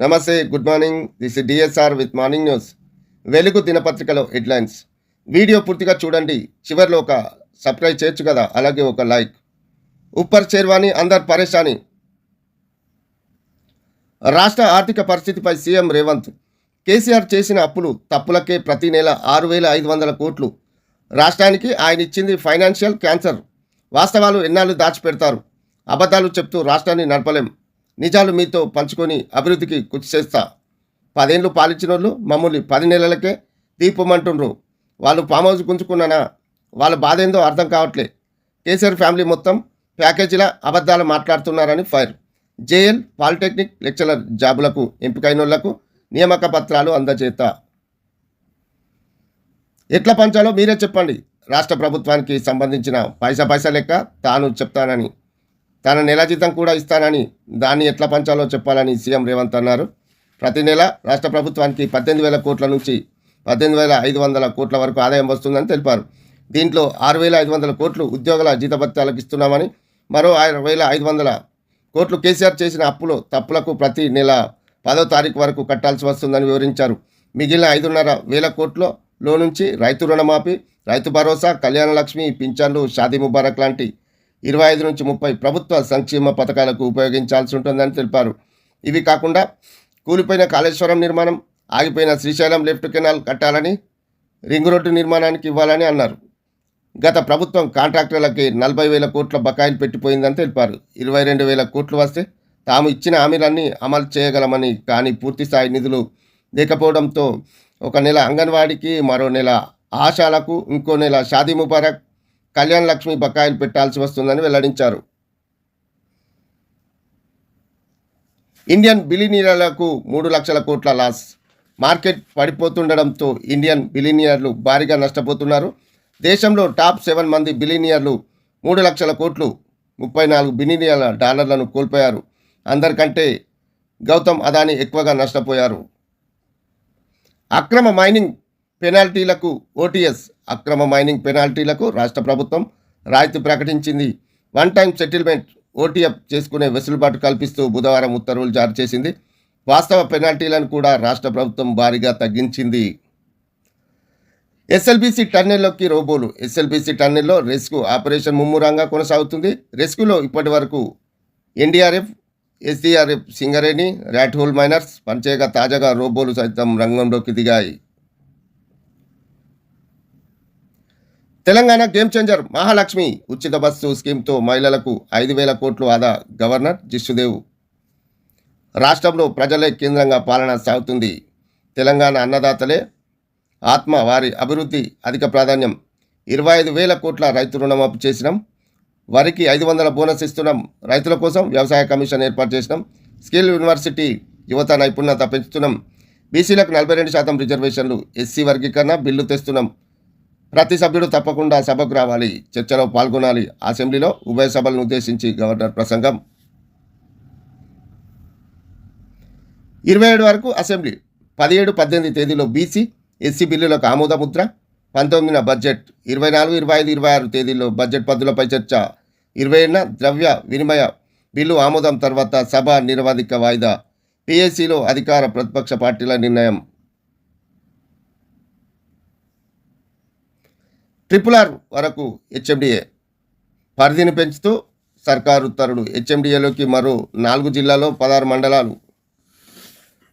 నమస్తే good morning. This DSR with morning news Velugu దినపత్రికలో headlines. Video పూర్తిగా చూడండి. చివరిలో ఒక సబ్స్క్రైబ్ చేయొచ్చు కదా? అలాగే ఒక లైక్. ఉప్పర్ చేర్వాణి అందర్ పరేషాని. రాష్ట్ర ఆర్థిక పరిస్థితిపై సీఎం రేవంత్. కేసీఆర్ చేసిన అప్పులు తప్పులకే ప్రతి నెల ఆరు వేల ఐదు వందల కోట్లు. రాష్ట్రానికి ఆయన ఇచ్చింది ఫైనాన్షియల్ క్యాన్సర్. వాస్తవాలు ఎన్నాళ్ళు దాచిపెడతారు? అబద్ధాలు చెప్తూ రాష్ట్రాన్ని నడపలేం. నిజాలు మీతో పంచుకొని అభివృద్ధికి కృషి చేస్తా. పదేళ్ళు పాలించిన వాళ్ళు మమ్మల్ని పది నెలలకే దీపమంటుండ్రు. వాళ్ళు ఫామ్ హౌస్ గుంజుకున్నానా? వాళ్ళ బాధ ఏందో అర్థం కావట్లే. కేసీఆర్ ఫ్యామిలీ మొత్తం ప్యాకేజీల అబద్ధాలు మాట్లాడుతున్నారని ఫైర్. జేఎల్ పాలిటెక్నిక్ లెక్చరర్ జాబులకు ఎంపికైన వాళ్ళకు నియామక పత్రాలు అందజేత. ఎట్లా పంచాలో మీరే చెప్పండి. రాష్ట్ర ప్రభుత్వానికి సంబంధించిన పైసా పైసా లెక్క తాను చెప్తానని. తన నెల జీతం కూడా ఇస్తానని దాన్ని ఎట్లా పంచాలో చెప్పాలని సీఎం రేవంత్ అన్నారు. ప్రతి నెల రాష్ట్ర ప్రభుత్వానికి పద్దెనిమిది వేల కోట్ల నుంచి పద్దెనిమిది వేల ఐదు వందల కోట్ల వరకు ఆదాయం వస్తుందని తెలిపారు. దీంట్లో ఆరు వేల ఐదు వందల కోట్లు ఉద్యోగుల జీతభత్యాలకు ఇస్తున్నామని మరో ఆరు వేల ఐదు వందల కోట్లు కేసీఆర్ చేసిన అప్పులు తప్పులకు ప్రతి నెల పదో తారీఖు వరకు కట్టాల్సి వస్తుందని వివరించారు. మిగిలిన ఐదున్నర వేల కోట్లో లో నుంచి రైతు రుణమాఫీ రైతు భరోసా కళ్యాణ లక్ష్మి పింఛన్లు షాదీ ముబారక్ లాంటి ఇరవై ఐదు నుంచి ముప్పై ప్రభుత్వ సంక్షేమ పథకాలకు ఉపయోగించాల్సి ఉంటుందని తెలిపారు. ఇవి కాకుండా కూలిపోయిన కాళేశ్వరం నిర్మాణం ఆగిపోయిన శ్రీశైలం లెఫ్ట్ కెనాల్ కట్టాలని రింగ్ రోడ్డు నిర్మాణానికి ఇవ్వాలని అన్నారు. గత ప్రభుత్వం కాంట్రాక్టర్లకి నలభై వేల కోట్ల బకాయిలు పెట్టిపోయిందని తెలిపారు. ఇరవై రెండు వేల కోట్లు వస్తే తాము ఇచ్చిన హామీలన్నీ అమలు చేయగలమని కానీ పూర్తి స్థాయి నిధులు లేకపోవడంతో ఒక నెల అంగన్వాడీకి మరో నెల ఆశాలకు ఇంకో నెల షాదీ ముబారక్ కళ్యాణ్ లక్ష్మి బకాయిలు పెట్టాల్సి వస్తుందని వెల్లడించారు. ఇండియన్ బిలినియర్లకు మూడు లక్షల కోట్ల లాస్. మార్కెట్ పడిపోతుండడంతో ఇండియన్ బిలినియర్లు భారీగా నష్టపోతున్నారు. దేశంలో టాప్ సెవెన్ మంది బిలినియర్లు మూడు లక్షల కోట్లు ముప్పై నాలుగు బిలినియర్ల డాలర్లను కోల్పోయారు. అందరికంటే గౌతమ్ అదాని ఎక్కువగా నష్టపోయారు. అక్రమ మైనింగ్ పెనాల్టీలకు ఓటీఎస్ అక్రమ మైనింగ్ పెనాల్టీలకు రాష్ట్ర ప్రభుత్వం రాయితీ ప్రకటించింది. వన్ టైం సెటిల్మెంట్ ఓటీఎఫ్ చేసుకునే వెసులుబాటు కల్పిస్తూ బుధవారం ఉత్తర్వులు జారీ చేసింది. వాస్తవ పెనాల్టీలను కూడా రాష్ట్ర ప్రభుత్వం భారీగా తగ్గించింది. ఎస్ఎల్బీసీ టన్నెల్లోకి రోబోలు. ఎస్ఎల్బీసీ టన్నెల్లో రెస్క్యూ ఆపరేషన్ ముమ్మూరంగా కొనసాగుతుంది. రెస్క్యూలో ఇప్పటి వరకు NDRF SDRF Singareni rat hole miners పనిచేయగా తాజాగా రోబోలు సైతం రంగంలోకి దిగాయి. Telangana game changer Mahalakshmi. ఉచిత బస్సు స్కీమ్తో మహిళలకు ఐదు వేల కోట్లు ఆదా గవర్నర్ జిష్ణుదేవ్. రాష్ట్రంలో ప్రజలే కేంద్రంగా పాలన సాగుతుంది. తెలంగాణ అన్నదాతలే ఆత్మ వారి అభివృద్ధి అధిక ప్రాధాన్యం. ఇరవై ఐదు వేల కోట్ల రైతు రుణమాఫీ చేసినాం. వారికి ఐదు వందల బోనస్ ఇస్తున్నాం. రైతుల కోసం వ్యవసాయ కమిషన్ ఏర్పాటు చేసినాం. స్కిల్ యూనివర్సిటీ యువత నైపుణ్యత పెంచుతున్నాం. బీసీలకు నలభై రెండు శాతం రిజర్వేషన్లు ఎస్సీ వర్గీకరణ బిల్లు తెస్తున్నాం. ప్రతి సభ్యుడు తప్పకుండా సభకు రావాలి. చర్చలో పాల్గొనాలి. అసెంబ్లీలో ఉభయ సభలను ఉద్దేశించి గవర్నర్ ప్రసంగం. ఇరవై ఏడు వరకు అసెంబ్లీ. పదిహేడు పద్దెనిమిది తేదీలో బీసీ ఎస్సీ బిల్లులకు ఆమోద ముద్ర పంతొమ్మిదిన బడ్జెట్. ఇరవై నాలుగు ఇరవై ఐదు ఇరవై ఆరు తేదీల్లో బడ్జెట్ పద్దులపై చర్చ. ఇరవై ఏడున ద్రవ్య వినిమయ బిల్లు ఆమోదం తర్వాత సభ నిరవధిక వాయిదా. పిఎస్సిలో అధికార ప్రతిపక్ష పార్టీల నిర్ణయం. ట్రిపుల్ ఆర్ వరకు హెచ్ఎండిఏ. పరిధిని పెంచుతూ సర్కారు ఉత్తర్వులు హెచ్ఎండిఏలోకి మరో నాలుగు జిల్లాలో పదహారు మండలాలు.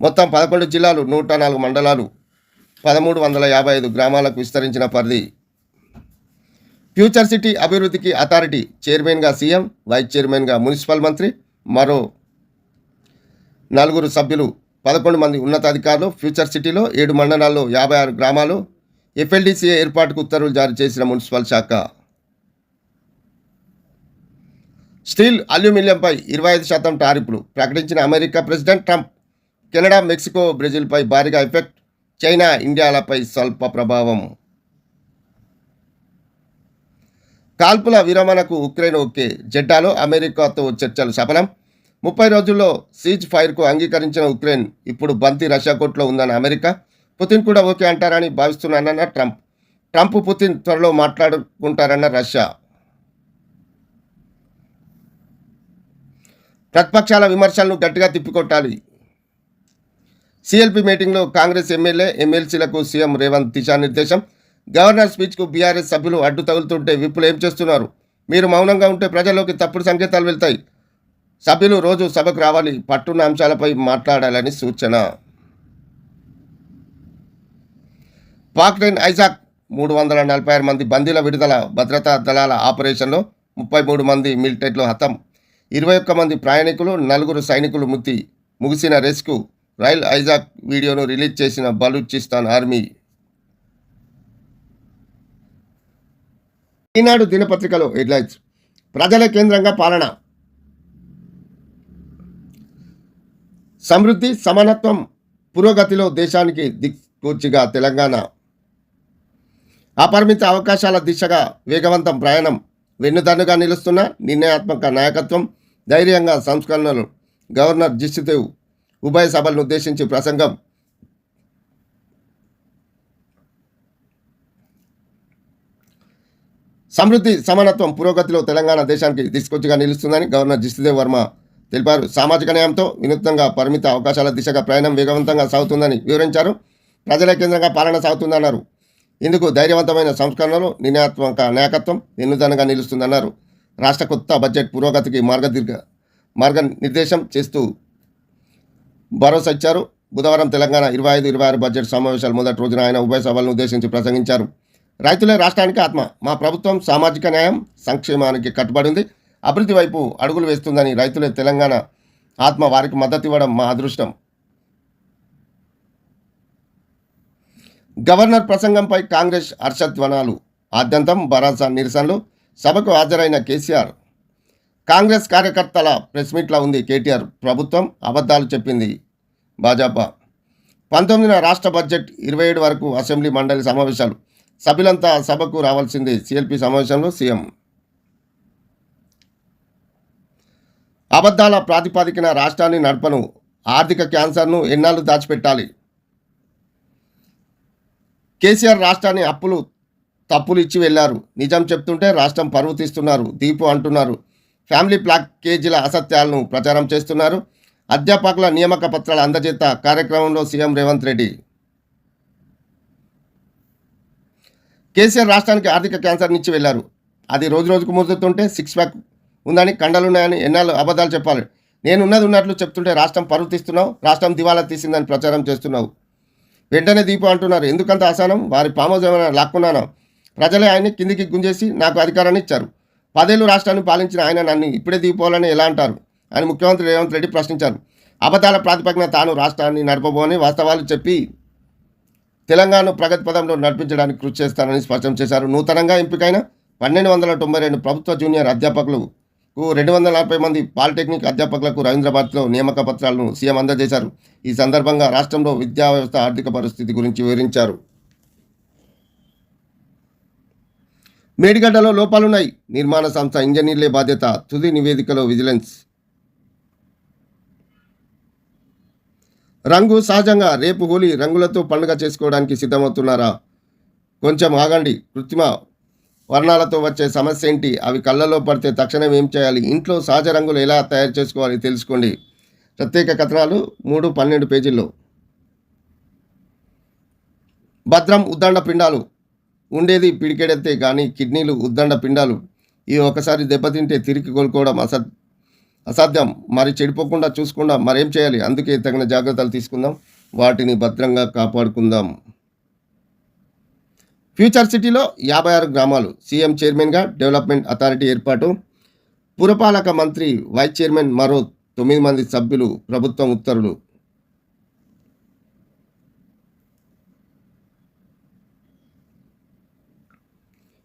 మొత్తం పదకొండు జిల్లాలు నూట నాలుగు మండలాలు పదమూడు వందల యాభై ఐదు గ్రామాలకు విస్తరించిన పరిధి. ఫ్యూచర్ సిటీ అభివృద్ధికి అథారిటీ చైర్మన్గా సీఎం వైస్ చైర్మన్గా మున్సిపల్ మంత్రి మరో నలుగురు సభ్యులు పదకొండు మంది ఉన్నతాధికారులు ఫ్యూచర్ సిటీలో ఏడు మండలాల్లో యాభై ఆరు గ్రామాలు ఎఫ్ఎల్డిసిఏ ఏర్పాటుకు ఉత్తర్వులు జారీ చేసిన మున్సిపల్ శాఖ. స్టీల్ అల్యూమినియంపై ఇరవై ఐదు శాతం టారిఫ్లు ప్రకటించిన America president Trump Canada Mexico బ్రెజిల్పై భారీగా ఎఫెక్ట్ చైనా ఇండియాలపై స్వల్ప ప్రభావం. కాల్పుల విరమణకు ఉక్రెయిన్ ఓకే జెడ్డాలో అమెరికాతో చర్చలు సఫలం. ముప్పై రోజుల్లో సీజ్ ఫైర్కు అంగీకరించిన ఉక్రెయిన్ ఇప్పుడు బంతి రష్యా కోట్లో ఉందన్న అమెరికా. పుతిన్ కూడా ఓకే అంటారని భావిస్తున్నానన్న ట్రంప్. ట్రంప్ పుతిన్ త్వరలో మాట్లాడుకుంటారన్న రష్యా. ప్రతిపక్షాల విమర్శలను గట్టిగా తిప్పికొట్టాలి. సిఎల్పి మీటింగ్లో కాంగ్రెస్ ఎమ్మెల్యే ఎమ్మెల్సీలకు సీఎం రేవంత్ దిశానిర్దేశం. గవర్నర్ స్పీచ్కు బీఆర్ఎస్ సభ్యులు అడ్డు తగులుతుంటే విప్పులు ఏం చేస్తున్నారు? మీరు మౌనంగా ఉంటే ప్రజల్లోకి తప్పుడు సంకేతాలు వెళ్తాయి. సభ్యులు రోజు సభకు రావాలి పట్టున్న అంశాలపై మాట్లాడాలని సూచన. పాక్లైన్ ఐజాక్ మూడు వందల నలభై ఆరు మంది బందీల విడుదల భద్రతా దళాల ఆపరేషన్లో ముప్పై మూడు మంది మిలిటెంట్లు హతం. ఇరవై ఒక్క మంది ప్రయాణికులు నలుగురు సైనికులు మృతి. ముగిసిన రెస్క్యూ రైల్ ఐజాక్ వీడియోను రిలీజ్ చేసిన బలూచిస్తాన్ ఆర్మీ. ఈనాడు దినపత్రికలో హెడ్లైన్స్. ప్రజల కేంద్రంగా పాలన. సమృద్ధి సమానత్వం పురోగతిలో దేశానికి దిక్సూచిగా తెలంగాణ. అపరిమిత అవకాశాల దిశగా వేగవంతం ప్రయాణం వెన్నుదన్నుగా నిలుస్తున్న నిర్ణయాత్మక నాయకత్వం ధైర్యంగా సంస్కరణలు గవర్నర్ జిస్సుదేవ్ ఉభయ సభలను ఉద్దేశించి ప్రసంగం. సమృద్ధి సమానత్వం పురోగతిలో తెలంగాణ దేశానికి తీసుకొచ్చిగా నిలుస్తుందని గవర్నర్ జిస్సుదేవ్ వర్మ తెలిపారు. సామాజిక న్యాయంతో వినూత్నంగా పరిమిత అవకాశాల దిశగా ప్రయాణం వేగవంతంగా సాగుతుందని వివరించారు. ప్రజల కేంద్రంగా పాలన సాగుతుందన్నారు. ఇందుకు ధైర్యవంతమైన సంస్కరణలు నిర్ణయాత్మక నాయకత్వం వెన్నుదనగా నిలుస్తుందన్నారు. రాష్ట్ర కొత్త బడ్జెట్ పురోగతికి మార్గదీర్ఘ మార్గనిర్దేశం చేస్తూ భరోసా ఇచ్చారు. బుధవారం తెలంగాణ ఇరవై ఐదు ఇరవై ఆరు బడ్జెట్ సమావేశాల మొదటి రోజున ఆయన ఉభయ సభలను ఉద్దేశించి ప్రసంగించారు. రైతులే రాష్ట్రానికి ఆత్మ. మా ప్రభుత్వం సామాజిక న్యాయం సంక్షేమానికి కట్టుబడి ఉంది. అభివృద్ధి వైపు అడుగులు వేస్తుందని రైతులే తెలంగాణ ఆత్మ వారికి మద్దతు ఇవ్వడం మా అదృష్టం. గవర్నర్ ప్రసంగంపై కాంగ్రెస్ హర్షధ్వనాలు ఆద్యంతం భరోసా నిరసనలు సభకు హాజరైన కేసీఆర్. కాంగ్రెస్ కార్యకర్తల ప్రెస్ మీట్లా ఉంది కేటీఆర్ ప్రభుత్వం అబద్ధాలు చెప్పింది భాజపా. పంతొమ్మిదిన రాష్ట్ర బడ్జెట్ ఇరవై ఏడు వరకు అసెంబ్లీ మండలి సమావేశాలు సభ్యులంతా సభకు రావాల్సింది సిఎల్పి సమావేశంలో సీఎం. అబద్ధాల ప్రాతిపాదికన రాష్ట్రాన్ని నడపను ఆర్థిక క్యాన్సర్ను ఎన్నాళ్ళు దాచిపెట్టాలి? కేసీఆర్ రాష్ట్రాన్ని అప్పులు తప్పులు ఇచ్చి వెళ్ళారు. నిజం చెప్తుంటే రాష్ట్రం పరువు తీస్తున్నారు దీపు అంటున్నారు. ఫ్యామిలీ ప్యాకేజీల అసత్యాలను ప్రచారం చేస్తున్నారు. అధ్యాపకుల నియామక పత్రాల అందజేత కార్యక్రమంలో సీఎం రేవంత్ రెడ్డి. కేసీఆర్ రాష్ట్రానికి ఆర్థిక క్యాన్సర్ నుంచి వెళ్ళారు. అది రోజు రోజుకు ముదురుతుంటే సిక్స్ ప్యాక్ ఉందని కండలున్నాయని ఎన్నాళ్ళు అబద్ధాలు చెప్పాలి. నేనున్నది ఉన్నట్లు చెప్తుంటే రాష్ట్రం పరువు తీస్తున్నావు రాష్ట్రం దివాలా తీసిందని ప్రచారం చేస్తున్నావు. వెంటనే దీపు అంటున్నారు. ఎందుకంత అసహనం వారి పామోజ్ ఏమైనా లాక్కున్నాను? ప్రజలే ఆయన్ని కిందికి గుంజేసి నాకు అధికారాన్ని ఇచ్చారు. పదేళ్ళు రాష్ట్రాన్ని పాలించిన ఆయన నన్ను ఇప్పుడే దీపోవాలని ఎలా అంటారు? అని ముఖ్యమంత్రి రేవంత్ రెడ్డి ప్రశ్నించారు. అబద్ధాల ప్రాతిపదికన తాను రాష్ట్రాన్ని నడపబోని వాస్తవాలు చెప్పి తెలంగాణ ప్రగతి పదంలో నడిపించడానికి కృషి చేస్తానని స్పష్టం చేశారు. నూతనంగా ఎంపికైన పన్నెండు వందల తొంభై రెండు ప్రభుత్వ జూనియర్ అధ్యాపకులు రెండు వందల నలభై మంది పాలిటెక్నిక్ అధ్యాపకులకు రవీంద్రబాద్లో నియామక పత్రాలను సీఎం అందజేశారు. ఈ సందర్భంగా రాష్ట్రంలో విద్యా వ్యవస్థ ఆర్థిక పరిస్థితి గురించి వివరించారు. మేడిగడ్డలో లోపాలున్నాయి. నిర్మాణ సంస్థ ఇంజనీర్లే బాధ్యత. తుది నివేదికలో విజిలెన్స్. రంగు సహజంగా రేపు హోలీ రంగులతో పండుగ చేసుకోవడానికి సిద్ధమవుతున్నారా? కొంచెం ఆగండి. కృత్రిమ వర్ణాలతో వచ్చే సమస్య ఏంటి? అవి కళ్ళలో పడితే తక్షణం ఏం చేయాలి? ఇంట్లో సహజ రంగులు ఎలా తయారు చేసుకోవాలి తెలుసుకోండి. ప్రత్యేక కథనాలు మూడు పన్నెండు పేజీల్లో. భద్రం ఉద్దండ పిండాలు. ఉండేది పిడికెడెత్తే కానీ కిడ్నీలు ఉద్దండ పిండాలు. ఇవి ఒకసారి దెబ్బతింటే తిరిగి కోలుకోవడం అస అసాధ్యం. మరి చెడిపోకుండా చూసుకుండా మరేం చేయాలి? అందుకే తగిన జాగ్రత్తలు తీసుకుందాం. వాటిని భద్రంగా కాపాడుకుందాం. ఫ్యూచర్ సిటీలో యాభై ఆరు గ్రామాలు సీఎం చైర్మన్గా డెవలప్మెంట్ అథారిటీ ఏర్పాటు. పురపాలక మంత్రి వైస్ చైర్మన్ మరో తొమ్మిది మంది సభ్యులు ప్రభుత్వం ఉత్తర్వులు.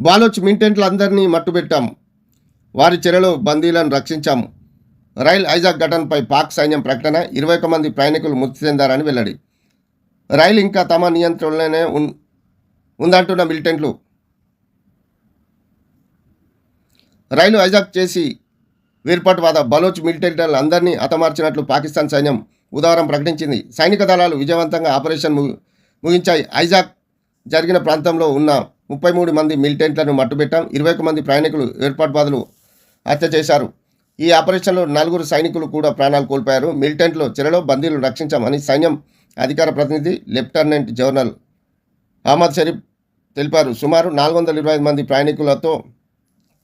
బాలోచ్ మింటెంట్లందరినీ మట్టుబెట్టాం. వారి చెరలో బందీలను రక్షించాం. రైల్ ఐజాక్ ఘటనపై పాక్ సైన్యం ప్రకటన ఇరవై ఒక మంది ప్రయాణికులు మృతి చెందారని వెల్లడి. రైలు ఇంకా తమ నియంత్రణలోనే ఉన్ ఉందంటున్న మిలిటెంట్లు. రైలు ఐజాక్ చేసి వేర్పాటువాద బలోచ్ మిలిటెంట్లను అందరినీ హతమార్చినట్లు పాకిస్తాన్ సైన్యం బుధవారం ప్రకటించింది. సైనిక దళాలు విజయవంతంగా ఆపరేషన్ ము- ముగించాయి. ఐజాక్ జరిగిన ప్రాంతంలో ఉన్న ముప్పై మూడు మంది మిలిటెంట్లను మట్టుబెట్టాం. ఇరవై ఒక మంది ప్రయాణికులు ఏర్పాటువాదులు హత్య చేశారు. ఈ ఆపరేషన్లో నలుగురు సైనికులు కూడా ప్రాణాలు కోల్పోయారు. మిలిటెంట్లు చెరలో బందీలు రక్షించామని సైన్యం అధికార ప్రతినిధి లెఫ్టినెంట్ జనరల్ అహ్మద్ షరీఫ్ తెలిపారు సుమారు నాలుగు వందల ఇరవై ఐదు మంది ప్రయాణికులతో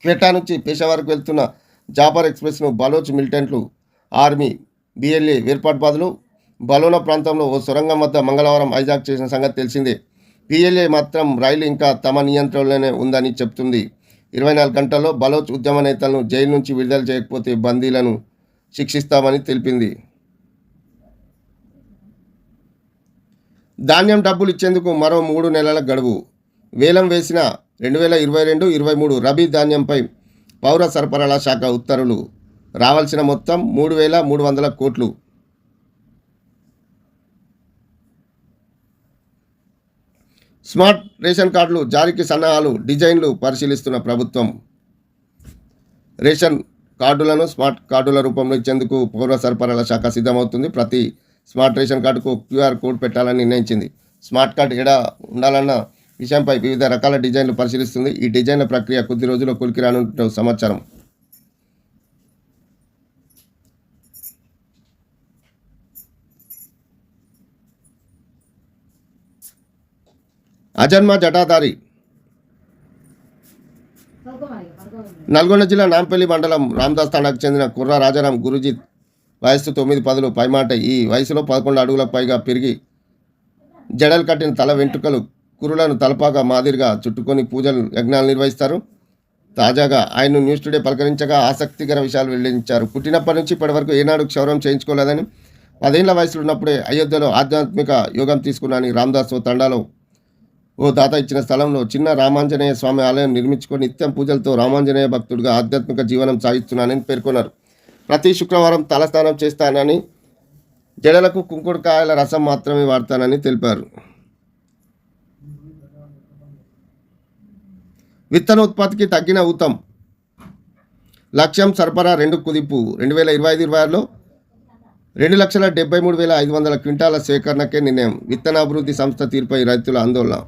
క్వెటా నుంచి పేషావర్కు వెళ్తున్న జాపర్ ఎక్స్ప్రెస్ను బలోచ్ మిలిటెంట్లు ఆర్మీ బిఎల్ఏ వేర్పాటుబాదులు బలోనా ప్రాంతంలో ఓ సొరంగం వద్ద మంగళవారం హైజాక్ చేసిన సంగతి తెలిసిందే. పిఎల్ఏ మాత్రం రైలు ఇంకా తమ నియంత్రణలోనే ఉందని చెప్తుంది. ఇరవై నాలుగు గంటల్లో బలోచ్ ఉద్యమ నేతలను జైలు నుంచి విడుదల చేయకపోతే బందీలను శిక్షిస్తామని తెలిపింది. ధాన్యం డబ్బులు ఇచ్చేందుకు మరో మూడు నెలల గడువు. వేలం వేసిన రెండు వేల ఇరవై రెండు ఇరవై మూడు రబీ ధాన్యంపై పౌర సరఫరాల శాఖ ఉత్తర్వులు. రావాల్సిన మొత్తం మూడు వేల మూడు వందల కోట్లు. స్మార్ట్ రేషన్ కార్డులు జారీకి సన్నాహాలు డిజైన్లు పరిశీలిస్తున్న ప్రభుత్వం. రేషన్ కార్డులను స్మార్ట్ కార్డుల రూపంలో ఇచ్చేందుకు పౌర సరఫరాల శాఖ సిద్ధమవుతుంది. ప్రతి స్మార్ట్ రేషన్ కార్డుకు క్యూఆర్ కోడ్ పెట్టాలని నిర్ణయించింది. స్మార్ట్ కార్డు ఎడ ఉండాలన్న విషయంపై వివిధ రకాల డిజైన్లు పరిశీలిస్తుంది. ఈ డిజైన్ల ప్రక్రియ కొద్ది రోజుల్లో కొలికి రానుంటున్న సమాచారం. అజన్మ జటాదారి నల్గొండ జిల్లా నాంపల్లి మండలం రామదాస్ తాండాకు చెందిన కుర్ర రాజారాం గురుజీ వయస్సు తొమ్మిది పదులు. పైమాట ఈ వయసులో పదకొండు అడుగులకు పైగా పెరిగి జడలు కట్టిన తల వెంట్రుకలు కురులను తలపాగా మాదిరిగా చుట్టుకొని పూజలు యజ్ఞాలు నిర్వహిస్తారు. తాజాగా ఆయన్ను న్యూస్ టుడే పలకరించగా ఆసక్తికర విషయాలు వెల్లడించారు. పుట్టినప్పటి నుంచి ఇప్పటివరకు ఏనాడు క్షౌరం చేయించుకోలేదని పదేళ్ళ వయసులో ఉన్నప్పుడే అయోధ్యలో ఆధ్యాత్మిక యోగం తీసుకున్నాని రామదాస్ ఓ తండాలో ఓ దాత ఇచ్చిన స్థలంలో చిన్న రామాంజనేయ స్వామి ఆలయం నిర్మించుకొని నిత్యం పూజలతో రామాంజనేయ భక్తుడిగా ఆధ్యాత్మిక జీవనం సాగిస్తున్నానని పేర్కొన్నారు. ప్రతి శుక్రవారం తలస్నానం చేస్తానని జడలకు కుంకుడుకాయల రసం మాత్రమే వాడతానని తెలిపారు. విత్తన ఉత్పత్తికి తగ్గిన ఊతం. లక్ష్యం సరఫరా రెండు కుదింపు. రెండు వేల ఇరవై ఐదు ఇరవై ఆరులో రెండు లక్షల డెబ్బై మూడు వేల ఐదు వందల క్వింటాల సేకరణకే నిర్ణయం. విత్తన అభివృద్ధి సంస్థ తీరుపై రైతుల ఆందోళన.